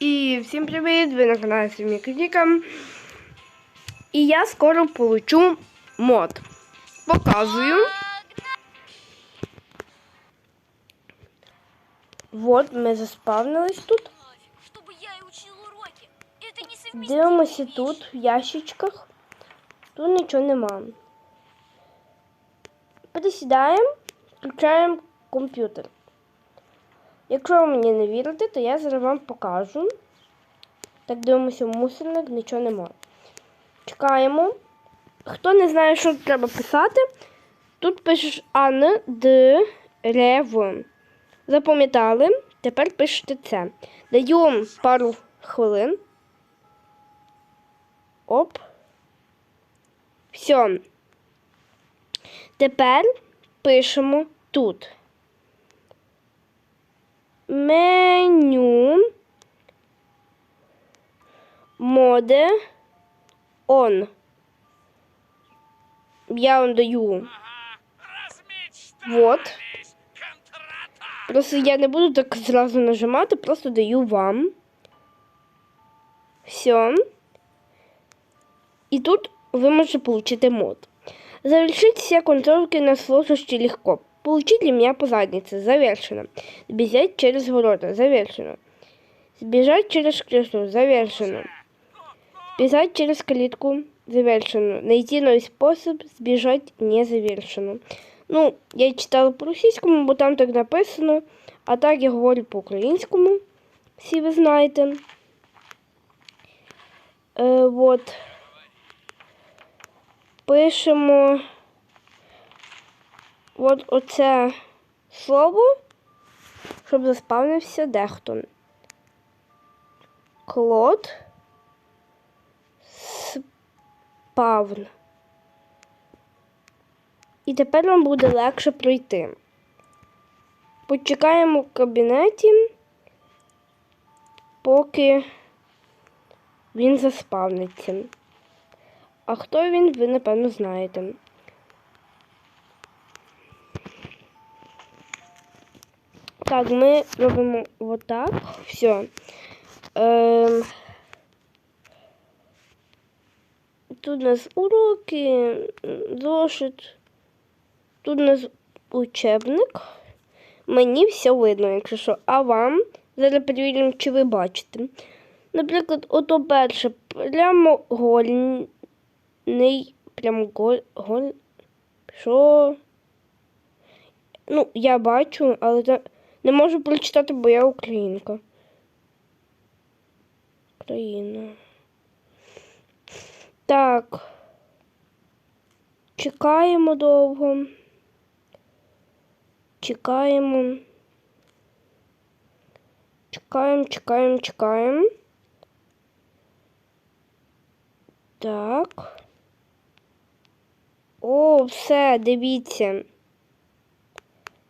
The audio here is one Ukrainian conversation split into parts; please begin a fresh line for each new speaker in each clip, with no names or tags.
І всім привіт! Ви на каналі Сімікріка. І я скоро получу мод. Показую. Вот, ми заспавнились тут.
Чтобы я и учил уроки. Это несовместимые
Дивимося
вещи.
тут, в ящичках. Тут нічого нема. Присідаємо, включаємо комп'ютер. Якщо ви мені не вірите, то я зараз вам покажу. Так дивимося мусорник, нічого нема. Чекаємо. Хто не знає, що треба писати, тут пишеш Ан Д Рев. Запам'ятали? Тепер пишете це. Даю пару хвилин. Оп. Все. Тепер пишемо тут. Меню. Моде. Он. Я вам даю. Вот. Просто я не буду так зразу нажимати, просто даю вам. Все. И тут вы можете получить мод. Завершить все контрольки на сложности легко. Получить меня по заднице. Завершено. Сбежать через ворота. Завершено. Сбежать через крышу. Завершено. Бежать через калитку. Завершено. Найти новый способ сбежать не завершено. Ну, я читала по-російському, бо там так написано. А так я говорю по-українському. Всі ви знаєте. Е, от. Пишемо от оце слово, щоб заспавнився дехто. Клод спавн. І тепер вам буде легше пройти. Почекаємо в кабінеті, поки він заспавниться. А хто він, ви напевно знаєте. Так, ми робимо отак. Все. Ем... Тут у нас уроки, зошит. Тут у нас учебник. Мені все видно, якщо що. А вам зараз перевіримо, чи ви бачите. Наприклад, ото перше прямогольний, прямоголь, голь, що? Ну, я бачу, але та- не можу прочитати, бо я українка. Україна. Так. Чекаємо довго. Чекаємо. Чекаємо, чекаємо, чекаємо. Так. О, все, дивіться.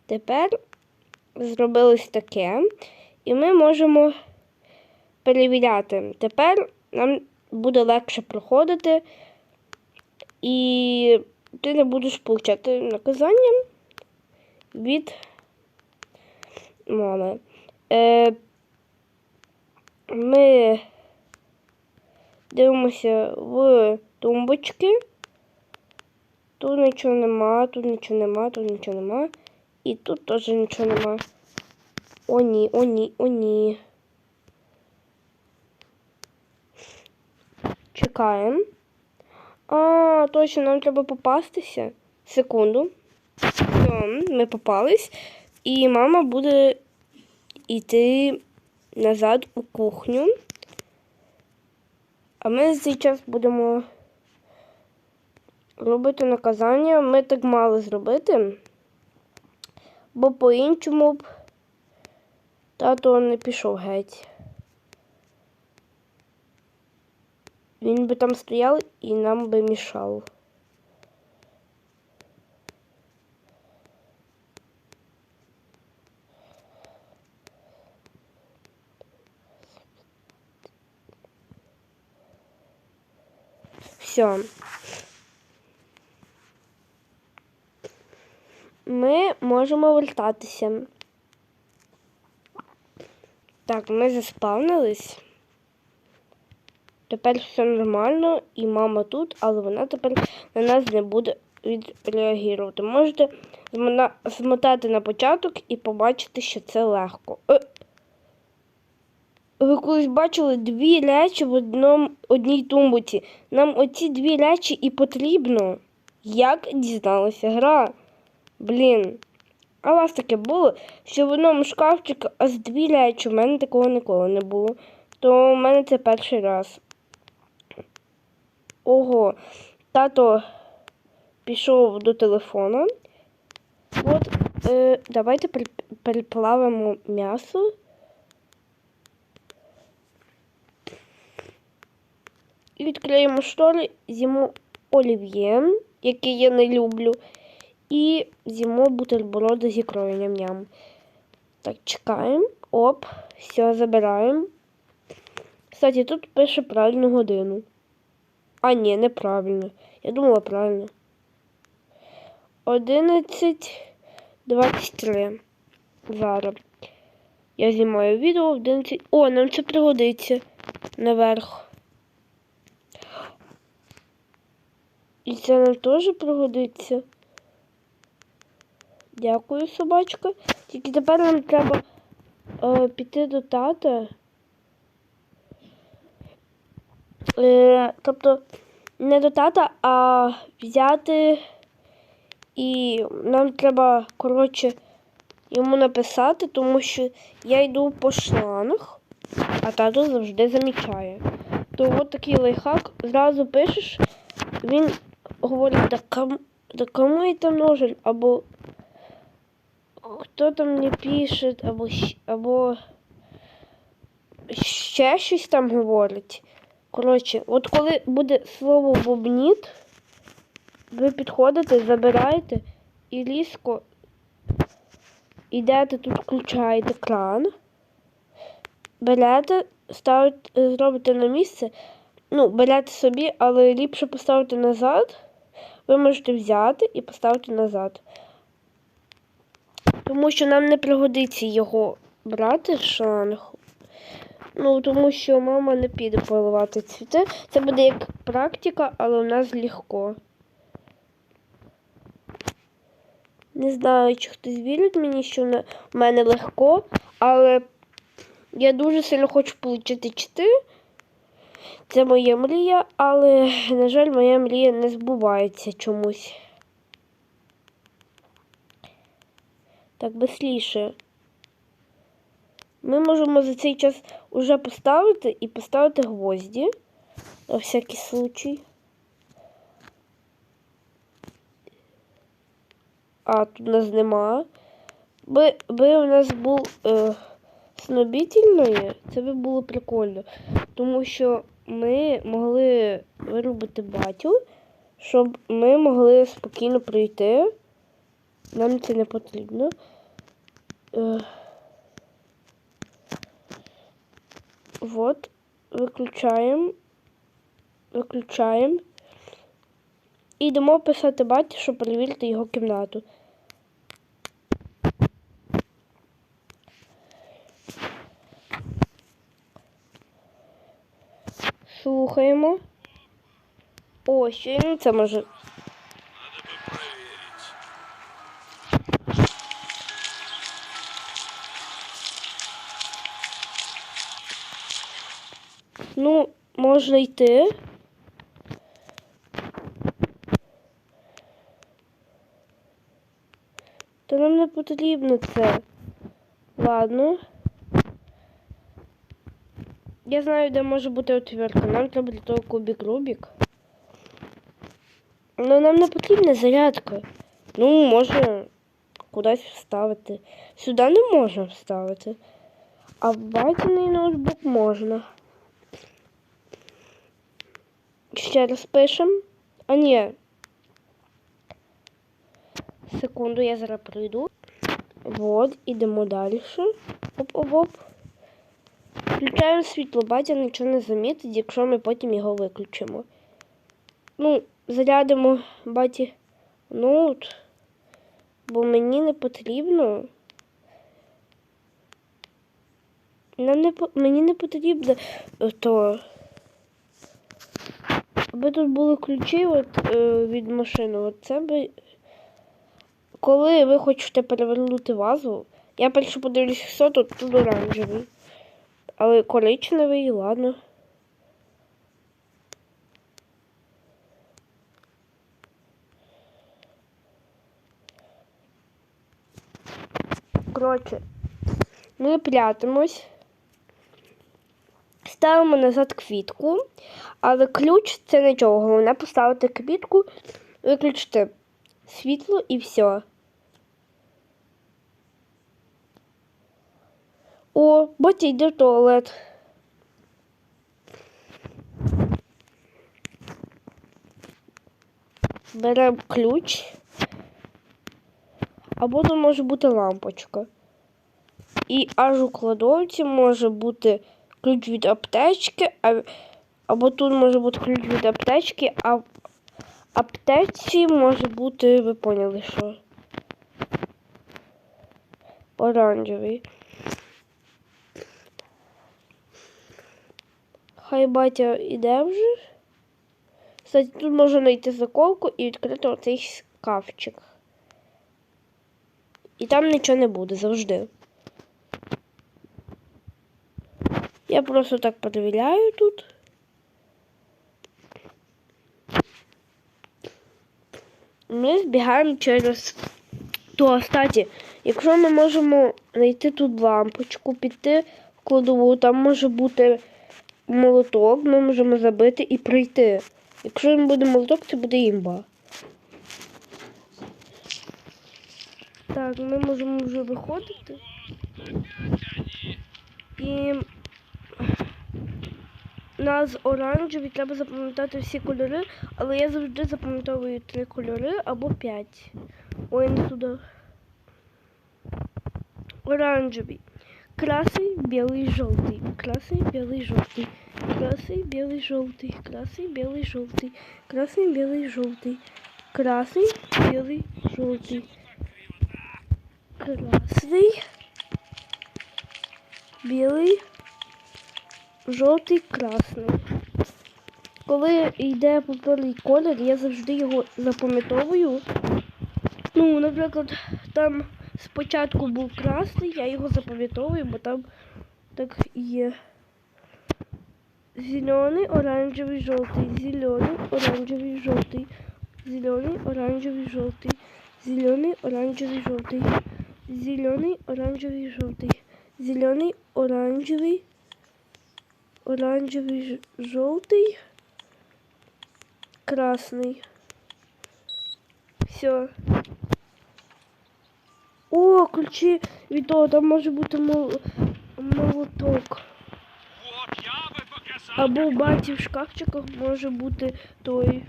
Тепер зробилось таке, і ми можемо перевіряти. Тепер нам буде легше проходити, і ти не будеш получати наказання від мами. Е, ми дивимося в тумбочки. Тут нічого нема, тут нічого нема, тут нічого нема. І тут теж нічого нема. О, ні, о, ні, о, ні. Чекаємо. А, точно, нам треба попастися. Секунду. Все, ми попались. І мама буде йти назад у кухню. А ми за цей час будемо робити наказання. Ми так мали зробити, бо по-іншому б тато не пішов геть. Він би там стояв і нам би мішав. Все. Ми можемо вертатися. Так, ми заспавнились. Тепер все нормально, і мама тут, але вона тепер на нас не буде відреагувати. Можете змотати на початок і побачити, що це легко. Е, Ви колись бачили дві речі в одному, одній тумбуці. Нам оці дві речі і потрібно. Як дізналася гра? Блін. А у вас таке було, що в одному шкафчику аж дві речі. У мене такого ніколи не було. То у мене це перший раз. Ого, тато пішов до телефона. От, е, давайте переплавимо м'ясо. І відкриємо штори, з'їмо олів'є, який я не люблю. І з'їмо бутерброди з ікрою ням-ням. Так, чекаємо. Оп, все, забираємо. Кстати, тут пише правильну годину. А, ні, неправильно. Я думала правильно. 11.23. Зараз. Я знімаю відео 11. О, нам це пригодиться наверх. І це нам теж пригодиться. Дякую, собачка. Тільки тепер нам треба е, піти до тата. Е, тобто не до тата, а взяти і нам треба, коротше, йому написати, тому що я йду по шлангах, а тато завжди замічає. То от такий лайфхак, зразу пишеш, він говорить, да кому, кому это нужен, або хто там не пише, або, або ще щось там говорить. Коротше, от коли буде слово бубніт, ви підходите, забираєте і різко йдете тут, включаєте кран, берете, ставите, зробите на місце, ну, берете собі, але ліпше поставити назад. Ви можете взяти і поставити назад. Тому що нам не пригодиться його брати шланг. Ну, тому що мама не піде поливати цвіти. Це буде як практика, але у нас легко. Не знаю, чи хтось вірить мені, що в мене легко, але я дуже сильно хочу отримати чити. Це моя мрія, але, на жаль, моя мрія не збувається чомусь. Так, безсліше. Ми можемо за цей час уже поставити і поставити гвозді. На всякий случай. А, тут нас нема. Би, би у нас був е, снобітельної, це би було прикольно. Тому що ми могли виробити батю, щоб ми могли спокійно пройти. Нам це не потрібно. Е, вот, виключаємо. Виключаємо. І йдемо писати баті, щоб перевірити його кімнату. Слухаємо. О, ще він це може. Можна йти. Та нам не потрібно це. Ладно. Я знаю, де може бути отвертка. Нам треба для того кубик Рубік. Ну нам не потрібна зарядка. Ну, може кудись вставити. Сюди не можна вставити. А в батіний ноутбук можна. Ще раз пишем. А ні. Секунду, я зараз прийду. Вот, ідемо далі. Оп-оп-оп. Включаємо світло, батя нічого не замітить, якщо ми потім його виключимо. Ну, зарядимо баті ноут, бо мені не потрібно. Нам не мені не потрібно е, то. Аби тут були ключі от, е, від машини. От це би. Коли ви хочете перевернути вазу, я перше подивлюсь, що тут, тут оранжевий. Але коричневий, ладно. Коротше, ми прятимось. Ставимо назад квітку, але ключ це нічого. Головне поставити квітку, виключити світло і все. О, батя йде в туалет. Беремо ключ. Або тут може бути лампочка. І аж у кладовці може бути ключ від аптечки, а, або тут може бути ключ від аптечки, а в аптеці може бути, ви поняли, що. Оранжевий. Хай батя іде вже. Кстати, тут можна знайти заколку і відкрити оцей шкафчик. І там нічого не буде завжди. Я просто так перевіряю тут. Ми збігаємо через то, кстати, якщо ми можемо знайти тут лампочку, піти в кладову, там може бути молоток, ми можемо забити і прийти. Якщо не буде молоток, це буде імба. Так, ми можемо вже виходити. І нас оранжеві, треба запам'ятати всі кольори, але я завжди запам'ятовую три кольори або п'ять. Ой, не туди. Оранжевий. Красный, белый, желтый. Красный, белый, желтый. Красный, белый, желтый. Красный, белый, желтый. Красный, белый, желтый. Красный, белый, желтый. Красный, білий, жовтий, красний. Коли йде повторний колір, я завжди його запам'ятовую. Ну, наприклад, там спочатку був красний, я його запам'ятовую, бо там так є. Зелений, оранжевий, жовтий, зелений, оранжевий, жовтий, зелений, оранжевий, жовтий, зелений, оранжевий, жовтий, зелений, оранжевий, жовтий, зелений, оранжевий, оранжевий, жовтий, красний. Все. О, ключі від того, там може бути мол... молоток. Або у баті в шкафчиках може бути той.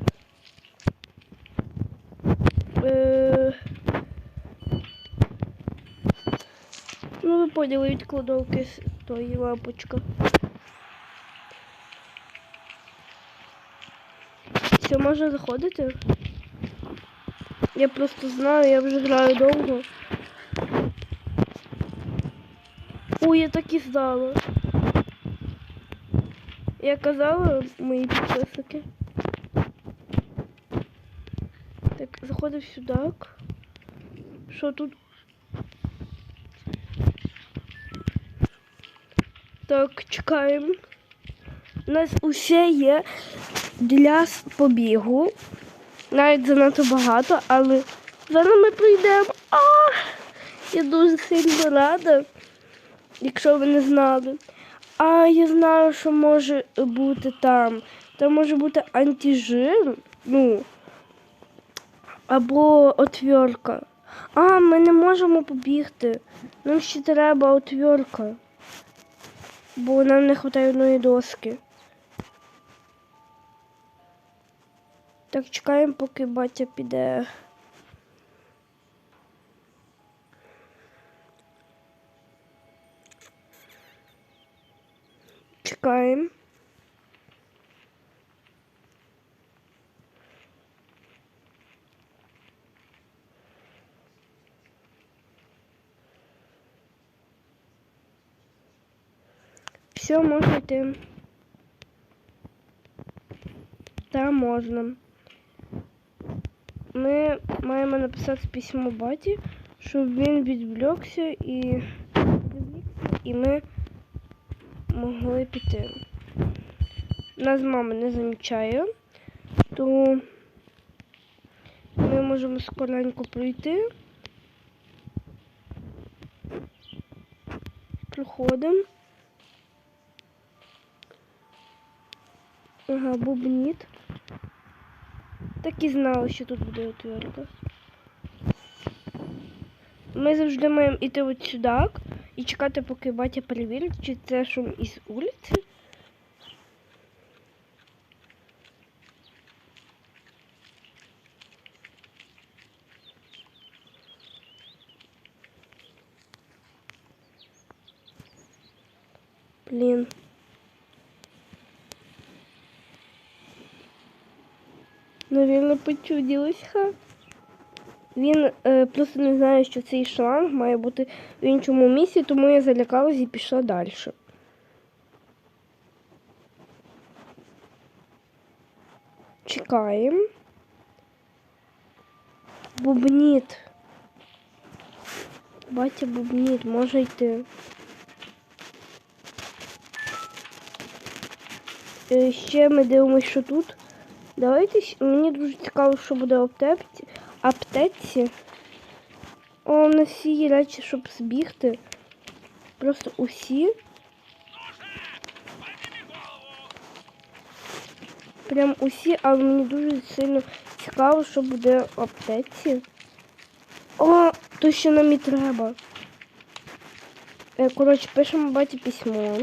Е... Ну, ви поняли від кладовки тої лампочка. Все, можна заходити? Я просто знаю, я вже граю довго. Ой, я так і знала. Я казала мої підписники. Так, заходив сюди. Що тут? Так, чекаємо. У нас усе є для побігу. Навіть занадто багато, але зараз ми прийдемо. А! Я дуже сильно рада, якщо ви не знали. А я знаю, що може бути там. Там може бути антижир, ну, або отвертка. А, ми не можемо побігти. Нам ще треба отвертка. Бо нам не вистачає одної доски. Так, чекаємо, поки батя піде. Чекаємо. Все, можна йти. Та можна. Маємо написати письмо баті, щоб він відвлекся і і ми могли піти. Нас мама не замічає, то ми можемо скоренько пройти. Проходимо. Ага, бубніт. Так і знала, що тут буде отвертка. Ми завжди маємо йти от сюди і чекати, поки батя перевірить, чи це шум із вулиці. Блін. Навірно, почудилось, ха. Він е, просто не знає, що цей шланг має бути в іншому місці, тому я залякалась і пішла далі. Чекаємо. Бубніт. Батя бубніт, може йти. Е, Ще ми дивимося, що тут. Давайте мені дуже цікаво, що буде в аптеці. аптеці. О, у нас всі є речі, щоб збігти. Просто усі. Прям усі, але мені дуже сильно цікаво, що буде в аптеці. О, то що нам і треба. Е, Коротше, пишемо баті письмо.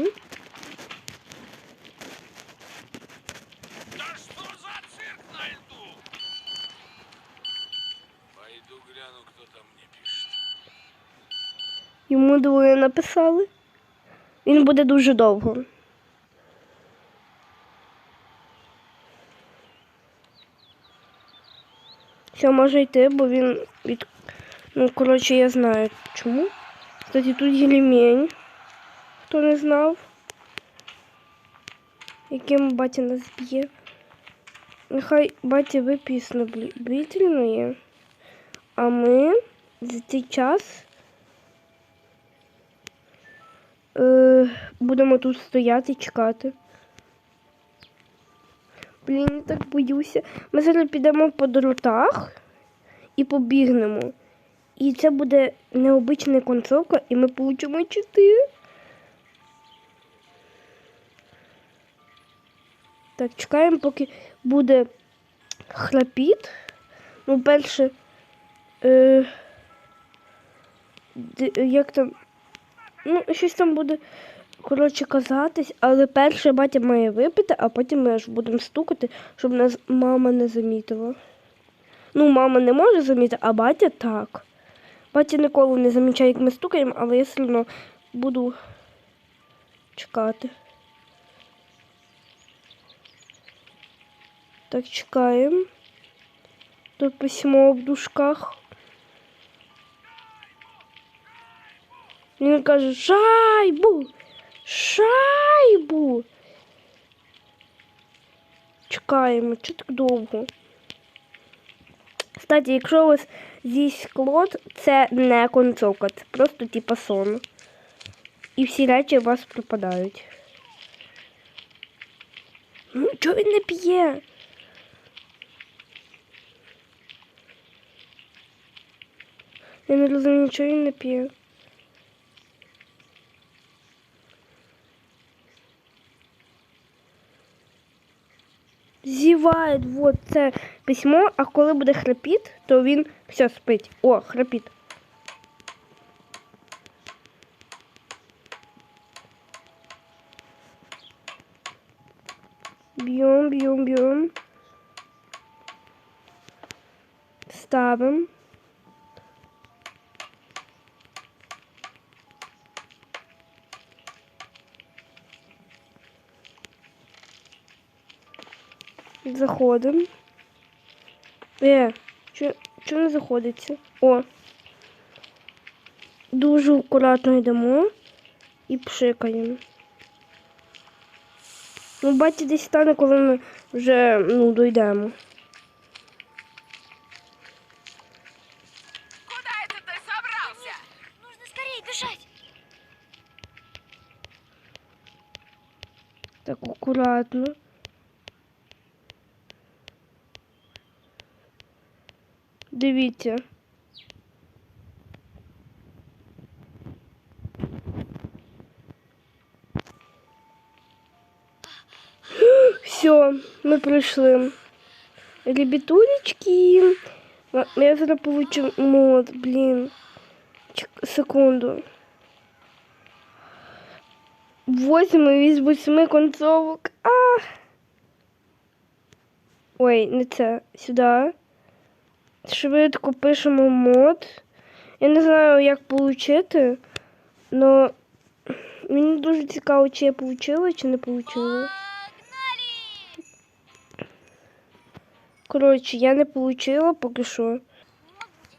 Двоє написали. Він буде дуже довго. Все, може йти, бо він від. Ну, коротше, я знаю чому. Кстати, тут ремінь. Хто не знав. Яким батя нас б'є. Нехай батя вип'є снобрительної, а ми за цей час е, будемо тут стояти і чекати. Блін, я так боюся. Ми зараз підемо по дротах і побігнемо. І це буде необична концовка, і ми получимо 4. Так, чекаємо, поки буде храпіт. Ну, перше. Е, як там. Ну, щось там буде, коротше, казатись, але перше батя має випити, а потім ми аж будемо стукати, щоб нас мама не замітила. Ну, мама не може замітити, а батя так. Батя ніколи не замічає, як ми стукаємо, але я все одно буду чекати. Так, чекаємо. Тут письмо в дужках. Він каже шайбу! Шайбу! Чекаємо, чи так довго? Кстати, якщо у вас зі склот, це не концовка, це просто типа сон. І всі речі у вас пропадають. Ну, чого він не п'є? Я не розумію, чого він не п'є. Зіває, вот це письмо, а коли буде храпіт, то він все спить. О, храпіт. Б'єм, б'єм, б'єм. Ставимо. Заходимо. Е, що, не заходиться? О. Дуже акуратно йдемо і пшикаємо. Ну, батя десь стане, коли ми вже ну, дійдемо.
Куда это ты собрался?
Нужно скорее бежать.
Так акуратно. Дивіться. Все, ми пройшли. Ребятулечки. Ва- Я зараз получу мод, блін. Чек- Секунду. Восемь із восьми концовок. А! Ой, не це. Сюди. Швидко пишемо мод. Я не знаю, як получити, но мені дуже цікаво, чи я получила, чи не получила. Коротше, я не получила поки що.
Не могу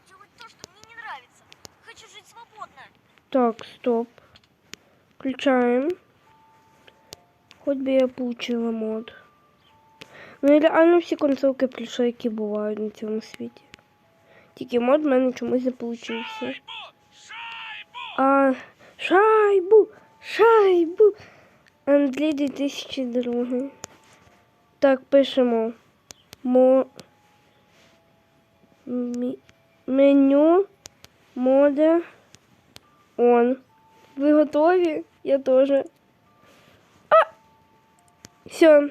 делать то, что мне не нравится. Хочу жить свободно.
Так, стоп. Включаем. Хоть би я получила мод. Ну і реально всі концовки прийшли, які бувають на цьому світі. Тільки мод в мене чомусь не получився.
Шайбу!
А, шайбу! Шайбу! Андрій 2002. Так, пишемо. Мо... Мі... Меню мода он. Ви готові? Я теж. А! Все.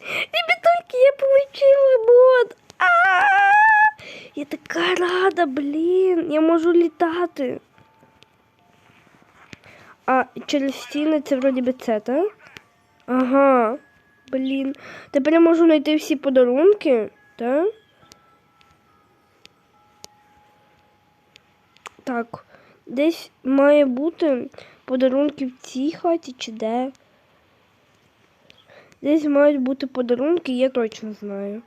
Ребятульки, я получила мод. А! Я така рада, блін. Я можу літати. А через стіни це вроді би це, так? Ага. Блін. Тепер я можу знайти всі подарунки, так? Так. Десь має бути подарунки в цій хаті чи де. Десь мають бути подарунки, я точно знаю.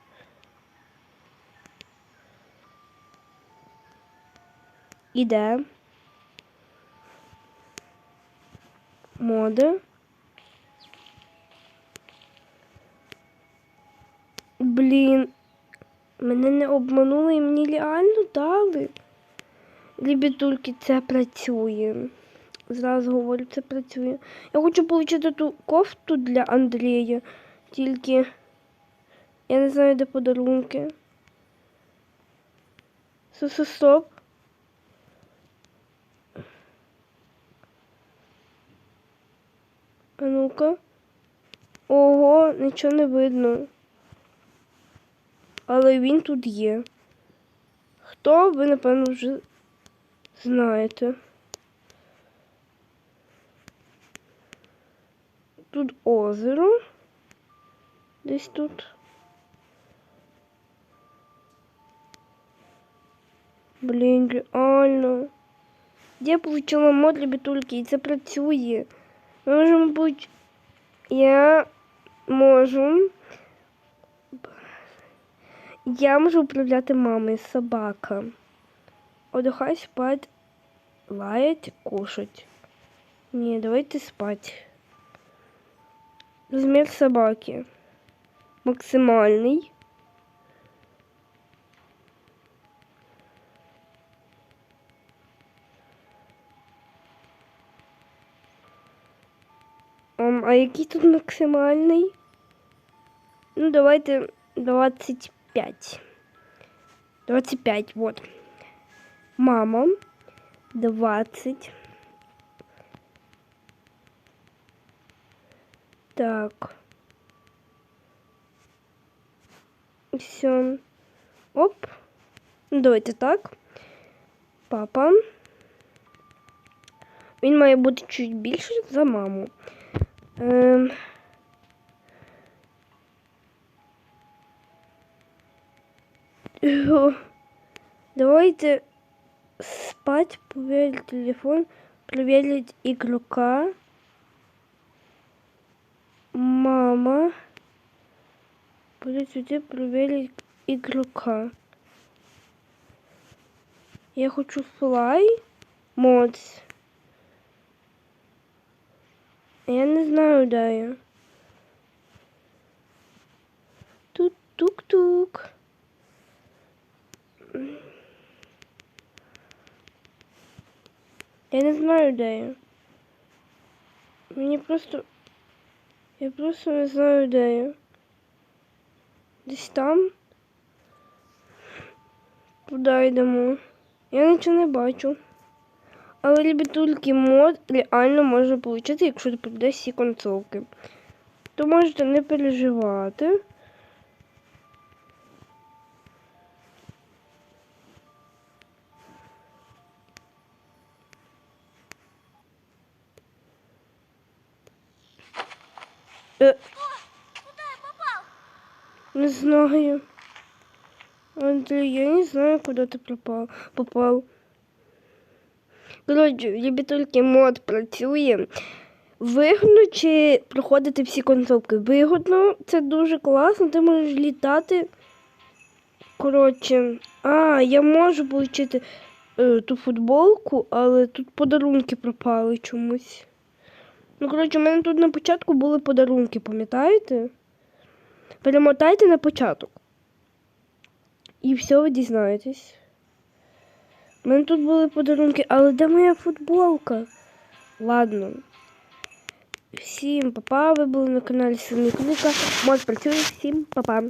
І де? Моди. Блін, мене не обманули і мені реально дали. Лібідульки, це працює. Зразу говорю, це працює. Я хочу отримати ту кофту для Андрія, тільки я не знаю, де подарунки. Стоп. А ну-ка. Ого, нічого не видно. Але він тут є. Хто ви, напевно, вже знаєте. Тут озеро. Десь тут. Блін, реально. Я получила мод для бітульки, і це працює. Ми можемо бути. Я можу. Я можу управляти мамою собака. Отдыхай спать, лаять, кушать. Ні, давайте спать. Розмір собаки. Максимальний. а який тут максимальний? Ну, давайте 25. 25, вот. Мама. 20. Так. Все. Оп. Ну, давайте так. Папа. Він має бути чуть більше за маму. Ем... Йо. Давайте спать, проверить телефон, проверить игрока. Мама. Будет сюда проверить игрока. Я хочу fly mods. Я не знаю, да я. Тук-тук. Я не знаю, де я. Мені просто. Я просто не знаю, де я. Десь там. Куди йдемо? Я нічого не бачу. Але лібітульки мод реально може отримати, якщо ти продаєш всі концовки. То можете не переживати. Е,
Куда я попал?
не знаю. Андрей, я не знаю, куда ты пропал, попал. Коротше, лібітульки мод працює. Вигодно чи проходити всі концовки? Вигодно, це дуже класно, ти можеш літати. Коротше, а, я можу отримати е, ту футболку, але тут подарунки пропали чомусь. Ну, коротше, у мене тут на початку були подарунки, пам'ятаєте? Перемотайте на початок. І все ви дізнаєтесь. У мене тут були подарунки, але де моя футболка? Ладно. Всім папа, ви були на каналі Сильний Клика. Мод працює, всім папа.